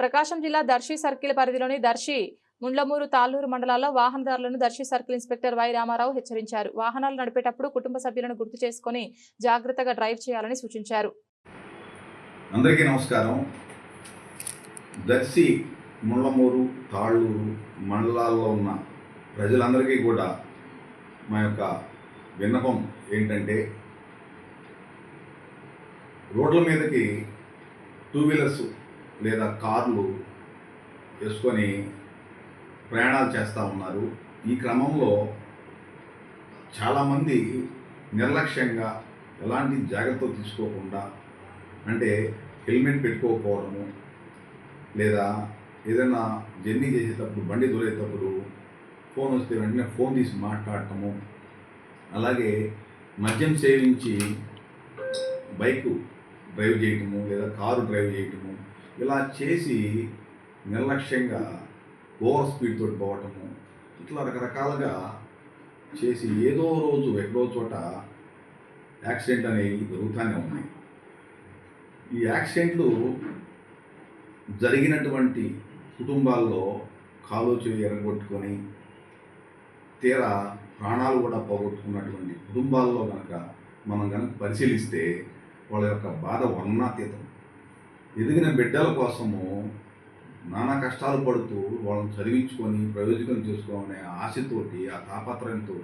ప్రకాశం జిల్లా దర్శి సర్కిల్ పరిధిలోని దర్శి ముండ్లమూరు తాళ్ళూరు మండలాల్లో వాహనదారులను Darsi circle inspector Y Ramarao హెచ్చరించారు. వాహనాలు నడిపేటప్పుడు కుటుంబ సభ్యులను గుర్తు చేసుకుని జాగ్రత్తగా డ్రైవ్ చేయాలని సూచించారు. అందరికీ నమస్కారం. దర్శి ముళ్ళమూరు తాళ్ళూరు మండలాల్లో ఉన్న ప్రజలందరికీ కూడా మా యొక్క విన్నపం ఏంటంటే రోడ్ల మీదకి టూ వీలర్స్ లేదా కార్లు వేసుకొని ప్రయాణాలు చేస్తూ ఉన్నారు. ఈ క్రమంలో చాలామంది నిర్లక్ష్యంగా ఎలాంటి జాగ్రత్తలు తీసుకోకుండా అంటే హెల్మెట్ పెట్టుకోకపోవడము లేదా ఏదైనా జర్నీ చేసేటప్పుడు బండి దూరేటప్పుడు ఫోన్ వస్తే వెంటనే ఫోన్ తీసి మాట్లాడటము అలాగే మద్యం సేవించి బైకు డ్రైవ్ చేయటము లేదా కారు డ్రైవ్ చేయటము ఇలా చేసి నిర్లక్ష్యంగా ఓవర్ స్పీడ్ తోటి పోవటము ఇట్లా రకరకాలుగా చేసి ఏదో రోజు ఎక్కడో చోట యాక్సిడెంట్ అనేవి జరుగుతూనే ఉన్నాయి. ఈ యాక్సిడెంట్లు జరిగినటువంటి కుటుంబాల్లో కాలు చెవి ఎరగొట్టుకొని తీరా ప్రాణాలు కూడా పోగొట్టుకున్నటువంటి కుటుంబాల్లో కనుక మనం కనుక పరిశీలిస్తే వాళ్ళ యొక్క బాధ వర్ణాతీతం ఎదిగిన బిడ్డల కోసము నానా కష్టాలు పడుతూ వాళ్ళని చదివించుకొని ప్రయోజకం చేసుకోవాలనే ఆశతోటి ఆ తాపత్రయంతో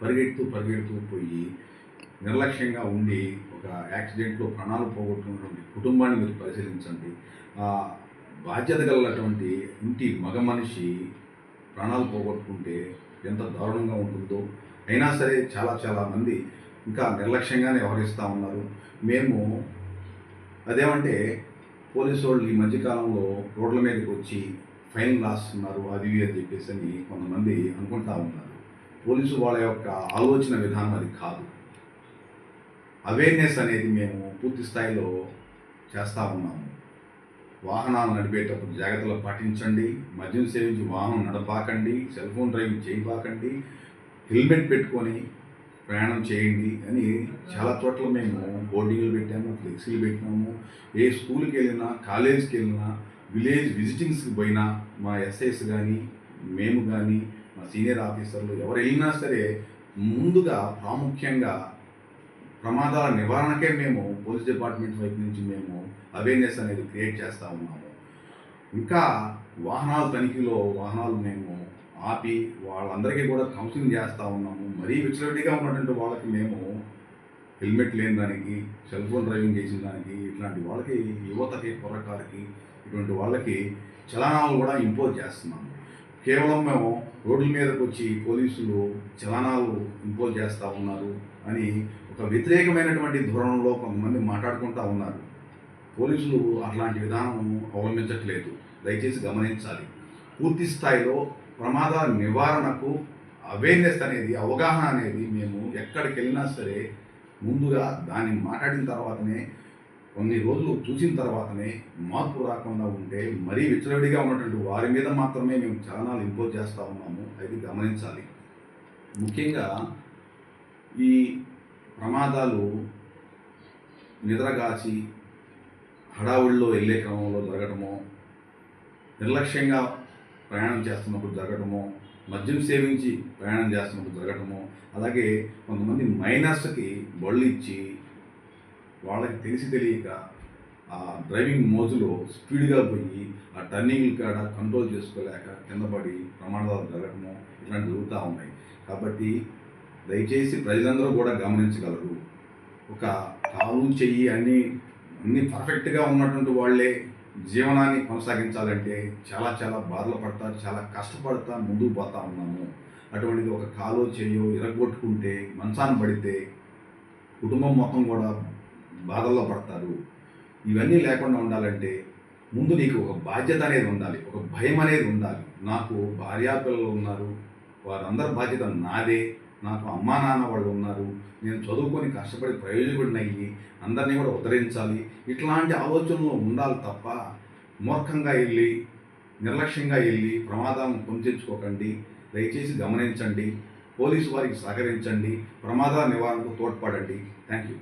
పరిగెడుతూ పరిగెడుతూ పోయి నిర్లక్ష్యంగా ఉండి ఒక యాక్సిడెంట్లో ప్రాణాలు పోగొట్టుకున్నటువంటి కుటుంబాన్ని మీరు పరిశీలించండి. ఆ బాధ్యత గలటువంటి ఇంటి మగ మనిషి ప్రాణాలు పోగొట్టుకుంటే ఎంత దారుణంగా ఉంటుందో. అయినా సరే చాలా చాలా మంది ఇంకా నిర్లక్ష్యంగానే వ్యవహరిస్తూ ఉన్నారు. మేము అదేమంటే పోలీసు వాళ్ళు ఈ మధ్యకాలంలో రోడ్ల మీదకి వచ్చి ఫైన్ రాస్తున్నారు అది అని చెప్పేసి అని కొంతమంది అనుకుంటా ఉన్నారు. పోలీసు వాళ్ళ యొక్క ఆలోచన విధానం అది కాదు. అవేర్నెస్ అనేది మేము పూర్తి స్థాయిలో చేస్తూ ఉన్నాము. వాహనాలు నడిపేటప్పుడు జాగ్రత్తలు పాటించండి మద్యం సేవించి వాహనం నడపాకండి సెల్ ఫోన్ డ్రైవింగ్ చేయబాకండి హెల్మెట్ పెట్టుకొని ప్రయాణం చేయండి అని చాలా చోట్ల మేము బోర్డింగ్లు పెట్టాము ఫ్లెక్సీలు పెట్టినాము ఏ స్కూల్కి వెళ్ళినా కాలేజ్కి వెళ్ళినా విలేజ్ విజిటింగ్స్కి పోయినా మా ఎస్ఐస్ కానీ మేము కానీ మా సీనియర్ ఆఫీసర్లు ఎవరు వెళ్ళినా సరే ముందుగా ప్రాముఖ్యంగా ప్రమాదాల నివారణకే మేము పోలీస్ డిపార్ట్మెంట్ వైపు నుంచి మేము అవేర్నెస్ అనేది క్రియేట్ చేస్తూ ఉన్నాము. ఇంకా వాహనాల తనిఖీలో వాహనాలు మేము ఆపి వాళ్ళందరికీ కూడా కౌన్సిలింగ్ చేస్తూ ఉన్నాము. మరీ విచ్చలవిడిగా ఉన్నటువంటి వాళ్ళకి మేము హెల్మెట్ లేని దానికి సెల్ ఫోన్ డ్రైవింగ్ చేసిన దానికి ఇట్లాంటి వాళ్ళకి యువతకి కుర్రకారికి ఇటువంటి వాళ్ళకి చలానాలు కూడా ఇంపోజ్ చేస్తున్నాము. కేవలం మేము రోడ్ల మీదకి వచ్చి పోలీసులు చలానాలు ఇంపోజ్ చేస్తూ ఉన్నారు అని ఒక వ్యతిరేకమైనటువంటి ధోరణిలో కొంతమంది మాట్లాడుకుంటూ ఉన్నారు. పోలీసులు అట్లాంటి విధానం అవలంబించట్లేదు. దయచేసి గమనించాలి. పూర్తి స్థాయిలో ప్రమాదాల నివారణకు అవేర్నెస్ అనేది అవగాహన అనేది మేము ఎక్కడికి వెళ్ళినా సరే ముందుగా దాన్ని మాట్లాడిన తర్వాతనే కొన్ని రోజులు చూసిన తర్వాతనే మార్పు రాకుండా ఉంటే మరీ విచ్చలవిడిగా ఉన్నటువంటి వారి మీద మాత్రమే మేము చలనాలు ఇంపోజ్ చేస్తూ ఉన్నాము. అది గమనించాలి. ముఖ్యంగా ఈ ప్రమాదాలు నిద్రగాచి హడావుల్లో వెళ్ళే క్రమంలో జరగటమో నిర్లక్ష్యంగా ప్రయాణం చేస్తున్నప్పుడు జరగటము మద్యం సేవించి ప్రయాణం చేస్తున్నప్పుడు జరగటము అలాగే కొంతమంది మైనర్స్కి బళ్ళు ఇచ్చి వాళ్ళకి తెలిసి తెలియక ఆ డ్రైవింగ్ మోజులో స్పీడ్గా పోయి ఆ టర్నింగ్ కాడ కంట్రోల్ చేసుకోలేక కిందపడి ప్రమాదాలు జరగటము ఇలాంటివి జరుగుతూ ఉన్నాయి. కాబట్టి దయచేసి ప్రజలందరూ కూడా గమనించగలరు. ఒక కాలు చెయ్యి అన్నీ అన్నీ పర్ఫెక్ట్గా ఉన్నటువంటి వాళ్ళే జీవనాన్ని కొనసాగించాలంటే చాలా చాలా బాధలు పడతారు చాలా కష్టపడతా ముందుకు పోతా ఉన్నాము. అటువంటిది ఒక కాలో చెయ్యో ఇరగొట్టుకుంటే మంచాన పడితే కుటుంబం మొత్తం కూడా బాధల్లో పడతారు. ఇవన్నీ లేకుండా ఉండాలంటే ముందు నీకు ఒక బాధ్యత అనేది ఉండాలి. ఒక భయం అనేది ఉండాలి. నాకు భార్యా పిల్లలు ఉన్నారు. వారందరి బాధ్యత నాదే. నాకు అమ్మా నాన్న వాళ్ళు ఉన్నారు. నేను చదువుకొని కష్టపడి ప్రయోజకుడిని అయ్యి అందరినీ కూడా ఉద్ధరించాలి. ఇట్లాంటి ఆలోచనలు ఉండాలి తప్ప మూర్ఖంగా వెళ్ళి నిర్లక్ష్యంగా వెళ్ళి ప్రమాదాలను పొందించుకోకండి. దయచేసి గమనించండి. పోలీసు వారికి సహకరించండి. ప్రమాదాల నివారణకు తోడ్పడండి. Thank you